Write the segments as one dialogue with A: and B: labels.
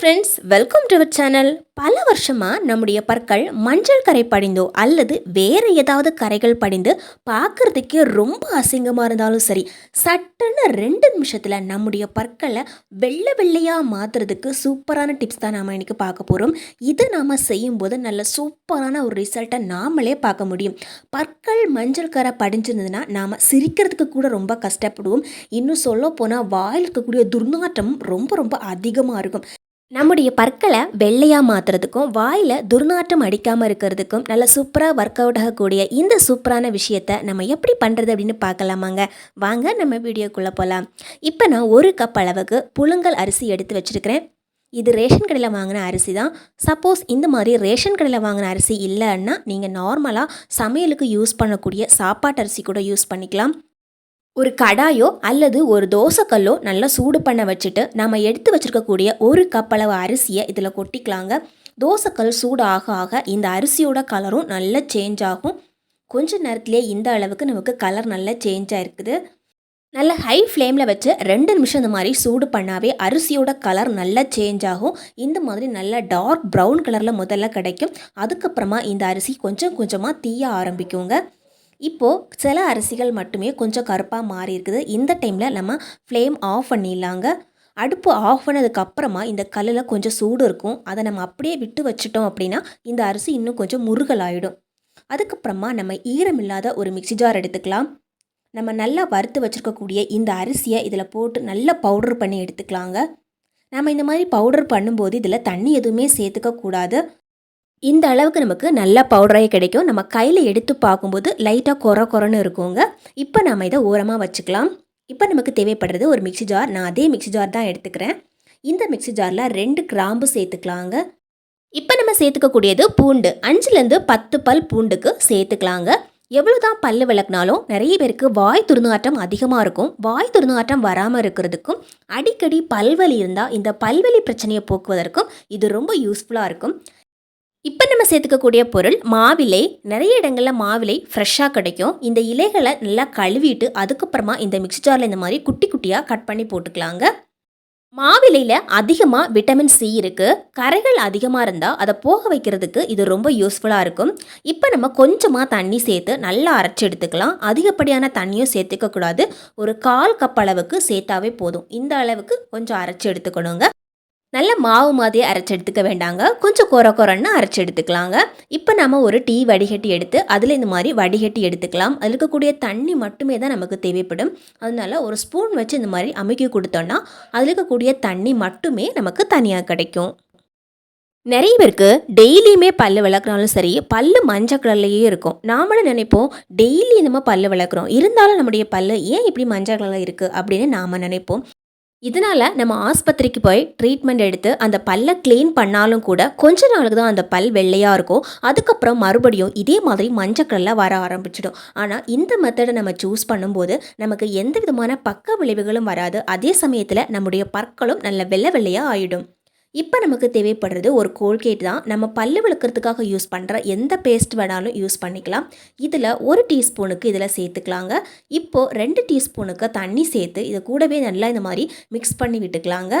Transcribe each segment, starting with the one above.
A: Friends welcome to our channel பல வருஷமாக நம்முடைய பற்கள் மஞ்சள் கரை படிந்தோ அல்லது வேறு ஏதாவது கரைகள் படிந்து பார்க்கறதுக்கே ரொம்ப அசிங்கமாக இருந்தாலும் சரி சட்டுன்னு ரெண்டு நிமிஷத்தில் நம்முடைய பற்களை வெள்ளை வெள்ளையாக மாற்றுறதுக்கு சூப்பரான டிப்ஸ் தான் நாம் இன்றைக்கி பார்க்க போகிறோம் இது நாம் செய்யும்போது நல்ல சூப்பரான ஒரு ரிசல்ட்டை நாமளே பார்க்க முடியும். பற்கள் மஞ்சள் கரை படிஞ்சிருந்ததுன்னா நாம் சிரிக்கிறதுக்கு கூட ரொம்ப கஷ்டப்படுவோம். இன்னும் சொல்ல போனால் வாயில் இருக்கக்கூடிய துர்நாற்றமும் ரொம்ப ரொம்ப அதிகமாக இருக்கும். நம்முடைய பற்களை வெள்ளையாக மாற்றுறதுக்கும் வாயில் துர்நாற்றம் அடிக்காமல் இருக்கிறதுக்கும் நல்ல சூப்பராக ஒர்க் அவுட் ஆகக்கூடிய இந்த சூப்பரான விஷயத்தை நம்ம எப்படி பண்ணுறது அப்படின்னு பார்க்கலாமாங்க. வாங்க நம்ம வீடியோக்குள்ளே போகலாம் இப்போ நான் ஒரு கப் அளவுக்கு புழுங்கல் அரிசி எடுத்து வச்சுருக்கிறேன். இது ரேஷன் கடையில் வாங்கின அரிசி தான். சப்போஸ் இந்த மாதிரி ரேஷன் கடையில் வாங்கின அரிசி இல்லைன்னா நீங்கள் நார்மலாக சமையலுக்கு யூஸ் பண்ணக்கூடிய சாப்பாட்டு அரிசி கூட யூஸ் பண்ணிக்கலாம். ஒரு கடாயோ அல்லது ஒரு தோசைக்கல்லோ நல்லா சூடு பண்ண வச்சுட்டு நம்ம எடுத்து வச்சுருக்கக்கூடிய ஒரு கப் அளவு அரிசியை இதில் கொட்டிக்கலாங்க. தோசைக்கல் சூடு ஆக ஆக இந்த அரிசியோட கலரும் நல்லா சேஞ்ச் ஆகும். கொஞ்ச நேரத்திலே இந்த அளவுக்கு நமக்கு கலர் நல்லா சேஞ்ச் ஆயிருக்குது. நல்ல ஹை ஃப்ளேமில் வச்சு ரெண்டு நிமிஷம் இந்த மாதிரி சூடு பண்ணாவே அரிசியோட கலர் நல்லா சேஞ்ச் ஆகும். இந்த மாதிரி நல்லா டார்க் ப்ரௌன் கலரில் முதல்ல கிடைக்கும். அதுக்கப்புறமா இந்த அரிசி கொஞ்சம் கொஞ்சமாக தீய ஆரம்பிக்குங்க. இப்போது சில அரிசிகள் மட்டுமே கொஞ்சம் கருப்பாக மாறி இருக்குது. இந்த டைமில் நம்ம ஃப்ளேம் ஆஃப் பண்ணிடலாங்க. அடுப்பு ஆஃப் பண்ணதுக்கப்புறமா இந்த கல்லில் கொஞ்சம் சூடு இருக்கும். அதை நம்ம அப்படியே விட்டு வச்சிட்டோம் அப்படின்னா இந்த அரிசி இன்னும் கொஞ்சம் முருகலாயிடும். அதுக்கப்புறமா நம்ம ஈரமில்லாத ஒரு மிக்ஸி ஜார் எடுத்துக்கலாம். நம்ம நல்லா வறுத்து வச்சுருக்கக்கூடிய இந்த அரிசியை இதில் போட்டு நல்லா பவுடர் பண்ணி எடுத்துக்கலாங்க. நம்ம இந்த மாதிரி பவுடர் பண்ணும்போது இதில் தண்ணி எதுவுமே சேர்த்துக்க கூடாது இந்த அளவுக்கு நமக்கு நல்ல பவுடராகி கிடைக்கும். நம்ம கையில் எடுத்து பார்க்கும்போது லைட்டாக கொர கொரன்னு இருக்குங்க. இப்போ நம்ம இதை ஓரமாக வச்சுக்கலாம். இப்போ நமக்கு தேவைப்படுறது ஒரு மிக்ஸி ஜார் நான் அதே மிக்ஸி ஜார் தான் எடுத்துக்கிறேன். இந்த மிக்ஸி ஜாரில் ரெண்டு கிராம்பு சேர்த்துக்கலாங்க. இப்போ நம்ம சேர்த்துக்கக்கூடியது பூண்டு. அஞ்சுலேருந்து பத்து பல் பூண்டுக்கு சேர்த்துக்கலாங்க. எவ்வளோ தான் பல்லு விளக்குனாலும் நிறைய பேருக்கு வாய் துர்நாற்றம் அதிகமாக இருக்கும். வாய் துர்நாற்றம் வராமல் இருக்கிறதுக்கும் அடிக்கடி பல்வலி இருந்தால் இந்த பல்வலி பிரச்சனையை போக்குவதற்கும் இது ரொம்ப யூஸ்ஃபுல்லாக இருக்கும். இப்போ நம்ம சேர்த்துக்கக்கூடிய பொருள் மாவிலை. நிறைய இடங்களில் மாவிலை ஃப்ரெஷ்ஷாக கிடைக்கும். இந்த இலைகளை நல்லா கழுவிட்டு அதுக்கப்புறமா இந்த மிக்ஸ் ஜாரில் இந்த மாதிரி குட்டி குட்டியாக கட் பண்ணி போட்டுக்கலாங்க. மாவிலையில் அதிகமாக விட்டமின் சி இருக்குது கரைகள் அதிகமாக இருந்தால் அதை போக வைக்கிறதுக்கு இது ரொம்ப யூஸ்ஃபுல்லாக இருக்கும். இப்போ நம்ம கொஞ்சமாக தண்ணி சேர்த்து நல்லா அரைச்சி எடுத்துக்கலாம். அதிகப்படியான தண்ணியும் சேர்த்துக்கக்கூடாது ஒரு கால் கப் அளவுக்கு சேர்த்தாவே போதும். இந்த அளவுக்கு கொஞ்சம் அரைச்சி எடுத்துக்கணுங்க. நல்ல மாவு மாதிரி அரைச்சி எடுத்துக்க வேண்டாங்க. கொஞ்சம் குற குறன்னு அரைச்சி எடுத்துக்கலாங்க. இப்போ நம்ம ஒரு டீ வடிகட்டி எடுத்து அதில் இந்த மாதிரி வடிகட்டி எடுத்துக்கலாம். அதில் இருக்கக்கூடிய தண்ணி மட்டுமே தான் நமக்கு தேவைப்படும். அதனால ஒரு ஸ்பூன் வச்சு இந்த மாதிரி அமுக்கி கொடுத்தோன்னா அதில் இருக்கக்கூடிய தண்ணி மட்டுமே நமக்கு தனியாக கிடைக்கும். நிறைய பேருக்கு டெய்லியுமே பல் விளக்குனாலும் சரி பல்லு மஞ்சள் கலர்லேயே இருக்கும். நாமளும் நினைப்போம் டெய்லி நம்ம பல் விளக்குறோம் இருந்தாலும் நம்முடைய பல் ஏன் இப்படி மஞ்சள் கலரில் இருக்குது அப்படின்னு நாம் நினைப்போம். இதனால் நம்ம ஆஸ்பத்திரிக்கு போய் ட்ரீட்மெண்ட் எடுத்து அந்த பல்லை க்ளீன் பண்ணாலும் கூட கொஞ்ச நாளுக்கு தான் அந்த பல் வெள்ளையாக இருக்கும். அதுக்கப்புறம் மறுபடியும் இதே மாதிரி மஞ்சக்கல்ல வர ஆரம்பிச்சிடும். ஆனால் இந்த மெத்தடை நம்ம சூஸ் பண்ணும்போது நமக்கு எந்த விதமான பக்க விளைவுகளும் வராது. அதே சமயத்தில் நம்முடைய பற்களும் நல்ல வெள்ளை வெள்ளையாக ஆகிடும் இப்போ நமக்கு தேவைப்படுறது ஒரு கோல்கேட் தான். நம்ம பல்லு விளக்குறதுக்காக யூஸ் பண்ணுற எந்த பேஸ்ட் வேணாலும் யூஸ் பண்ணிக்கலாம். இதில் ஒரு டீஸ்பூனுக்கு இதில் சேர்த்துக்கலாங்க. இப்போது ரெண்டு டீஸ்பூனுக்கு தண்ணி சேர்த்து இதை கூடவே நல்லா இந்த மாதிரி மிக்ஸ் பண்ணி விட்டுக்கலாங்க.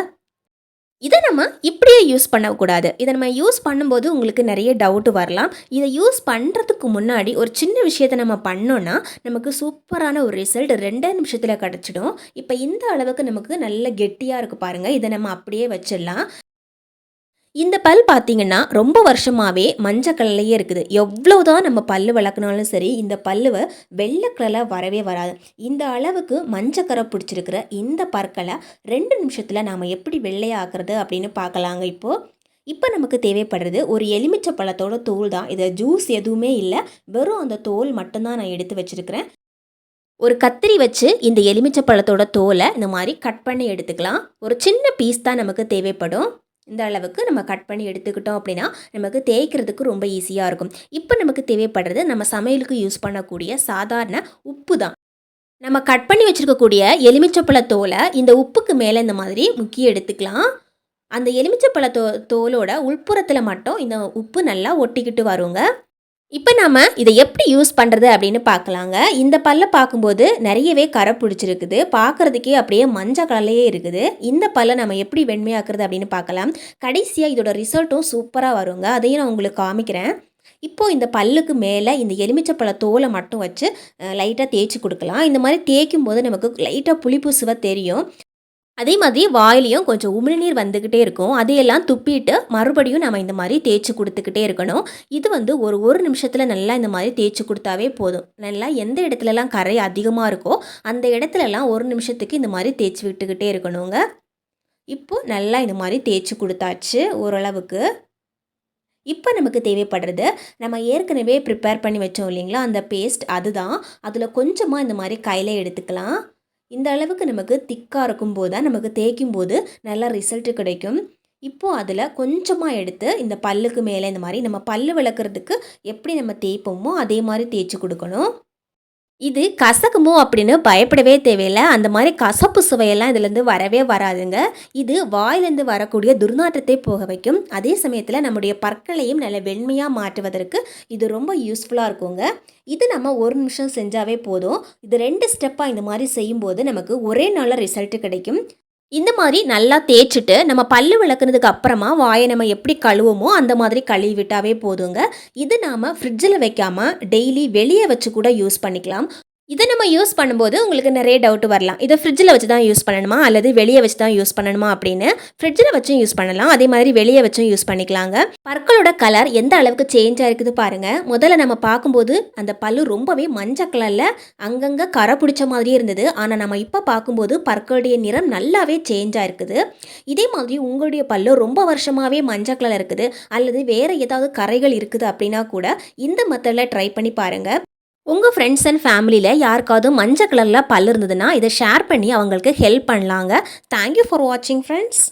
A: இதை நம்ம இப்படியே யூஸ் பண்ணக்கூடாது. இதை நம்ம யூஸ் பண்ணும்போது உங்களுக்கு நிறைய டவுட்டு வரலாம். இதை யூஸ் பண்ணுறதுக்கு முன்னாடி ஒரு சின்ன விஷயத்தை நம்ம பண்ணோன்னா நமக்கு சூப்பரான ஒரு ரிசல்ட் ரெண்டே நிமிஷத்தில் கிடச்சிடும். இப்போ இந்த அளவுக்கு நமக்கு நல்ல கெட்டியாக இருக்குது பாருங்கள் இதை நம்ம அப்படியே வச்சிடலாம். இந்த பல் பார்த்தீங்கன்னா ரொம்ப வருஷமாகவே மஞ்சள் கலர்லேயே இருக்குது. எவ்வளோ தான் நம்ம பல் வளர்க்கினாலும் சரி இந்த பல்லுவை வெள்ளை கலரில் வரவே வராது. இந்த அளவுக்கு மஞ்சக்கரை பிடிச்சிருக்கிற இந்த பற்களை ரெண்டு நிமிஷத்தில் நாம் எப்படி வெள்ளையாக்குறது அப்படின்னு பார்க்கலாங்க இப்போது இப்போ நமக்கு தேவைப்படுறது ஒரு எலுமிச்சை பழத்தோட தோல் தான். இதை ஜூஸ் எதுவுமே இல்லை. வெறும் அந்த தோல் மட்டும்தான் நான் எடுத்து வச்சுருக்கிறேன். ஒரு கத்திரி வச்சு இந்த எலுமிச்சை பழத்தோட தோலை இந்த மாதிரி கட் பண்ணி எடுத்துக்கலாம். ஒரு சின்ன பீஸ் தான் நமக்கு தேவைப்படும். இந்த அளவுக்கு நம்ம கட் பண்ணி எடுத்துக்கிட்டோம் அப்படின்னா நமக்கு தேய்க்கிறதுக்கு ரொம்ப ஈஸியாக இருக்கும். இப்போ நமக்கு தேவைப்படுறது நம்ம சமையலுக்கு யூஸ் பண்ணக்கூடிய சாதாரண உப்பு தான். நம்ம கட் பண்ணி வச்சுருக்கக்கூடிய எலுமிச்சப்பழ தோலை இந்த உப்புக்கு மேலே இந்த மாதிரி முக்கிய எடுத்துக்கலாம். அந்த எலுமிச்சப்பழ தோ தோலோட உள்புறத்தில் மட்டும் இந்த உப்பு நல்லா ஒட்டிக்கிட்டு வருங்க. இப்போ நம்ம இதை எப்படி யூஸ் பண்ணுறது அப்படின்னு பார்க்கலாங்க. இந்த பல்லை பார்க்கும்போது நிறையவே கரை பிடிச்சிருக்குது. பார்க்குறதுக்கே அப்படியே மஞ்சள் கலர்லேயே இருக்குது. இந்த பல்லை நம்ம எப்படி வெண்மையாக்குறது அப்படின்னு பார்க்கலாம். கடைசியாக இதோட ரிசல்ட்டும் சூப்பராக வருங்க. அதையும் நான் உங்களுக்கு காமிக்கிறேன். இப்போது இந்த பல்லுக்கு மேலே இந்த எலுமிச்சப்பழ தோலை மட்டும் வச்சு லைட்டாக தேய்ச்சி கொடுக்கலாம். இந்த மாதிரி தேய்க்கும் போது நமக்கு லைட்டாக புளிப்பு சுவை தெரியும். அதே மாதிரி வாயிலையும் கொஞ்சம் உமிழ்நீர் வந்துக்கிட்டே இருக்கும். அதையெல்லாம் துப்பிட்டு மறுபடியும் நம்ம இந்த மாதிரி தேய்ச்சி கொடுத்துக்கிட்டே இருக்கணும். இது வந்து ஒரு ஒரு நிமிஷத்தில் நல்லா இந்த மாதிரி தேய்ச்சி கொடுத்தாவே போதும். நல்லா எந்த இடத்துலலாம் கரை அதிகமாக இருக்கோ அந்த இடத்துலலாம் ஒரு நிமிஷத்துக்கு இந்த மாதிரி தேய்ச்சி விட்டுக்கிட்டே இருக்கணுங்க. இப்போது நல்லா இந்த மாதிரி தேய்ச்சி கொடுத்தாச்சு ஓரளவுக்கு. இப்போ நமக்கு தேவைப்படுறது நம்ம ஏற்கனவே ப்ரிப்பேர் பண்ணி வச்சோம் இல்லைங்களா? அந்த பேஸ்ட் அதுதான். அதில் கொஞ்சமாக இந்த மாதிரி கையில் எடுத்துக்கலாம். இந்த அளவுக்கு நமக்கு திக்காக இருக்கும்போது தான் நமக்கு தேய்க்கும் போது நல்ல ரிசல்ட்டு கிடைக்கும். இப்போது அதில் கொஞ்சமாக எடுத்து இந்த பல்லுக்கு மேலே இந்த மாதிரி நம்ம பல்லு விளக்குறதுக்கு எப்படி நம்ம தேய்ப்போமோ அதே மாதிரி தேய்ச்சி கொடுக்கணும். இது கசக்குமோ அப்படின்னு பயப்படவே தேவையில்லை. அந்த மாதிரி கசப்பு சுவையெல்லாம் இதுலேருந்து வரவே வராதுங்க. இது வாயிலேருந்து வரக்கூடிய துர்நாற்றத்தை போக வைக்கும். அதே சமயத்தில் நம்முடைய பற்களையும் நல்ல வெண்மையாக மாற்றுவதற்கு இது ரொம்ப யூஸ்ஃபுல்லாக இருக்குங்க. இது நம்ம ஒரு நிமிஷம் செஞ்சாவே போதும். இது ரெண்டு ஸ்டெப்பாக இந்த மாதிரி செய்யும்போது நமக்கு ஒரே நாளில் ரிசல்ட்டு கிடைக்கும். இந்த மாதிரி நல்லா தேய்ச்சிட்டு நம்ம பல்லு விளக்குனதுக்கு அப்புறமா வாயை நம்ம எப்படி கழுவோமோ அந்த மாதிரி கழுவி விட்டாவே போதுங்க. இது நாம் ஃப்ரிட்ஜில் வைக்காமல் டெய்லி வெளியே வச்சு கூட யூஸ் பண்ணிக்கலாம். இதை நம்ம யூஸ் பண்ணும்போது உங்களுக்கு நிறைய டவுட் வரலாம். இதை ஃப்ரிட்ஜில் வச்சு தான் யூஸ் பண்ணணுமா? அல்லது வெளியே வச்சு தான் யூஸ் பண்ணணுமா? அப்படின்னு ஃப்ரிட்ஜில் வச்சும் யூஸ் பண்ணலாம். அதே மாதிரி வெளியே வச்சும் யூஸ் பண்ணிக்கலாங்க. பற்களோட கலர் எந்த அளவுக்கு சேஞ்ச் ஆயிருக்குது பாருங்கள் முதல்ல நம்ம பார்க்கும்போது அந்த பல்லு ரொம்பவே மஞ்சள் கலரில் அங்கங்கே கரை பிடிச்ச மாதிரியே இருந்தது. ஆனால் நம்ம இப்போ பார்க்கும்போது பற்களுடைய நிறம் நல்லாவே சேஞ்ச் இருக்குது இதே மாதிரி உங்களுடைய பல்லு ரொம்ப வருஷமாகவே மஞ்சள் கலர் இருக்குது. அல்லது வேறு ஏதாவது கரைகள் இருக்குது அப்படின்னா கூட இந்த மெத்தடில் ட்ரை பண்ணி பாருங்கள் உங்கள் ஃப்ரெண்ட்ஸ் அண்ட் ஃபேமிலியில் யாருக்காவது மஞ்சள் கலரில் பல் இருந்ததுன்னா இதை ஷேர் பண்ணி அவங்களுக்கு ஹெல்ப் பண்ணலாங்க. தேங்க்யூ ஃபார் வாட்சிங் ஃப்ரெண்ட்ஸ்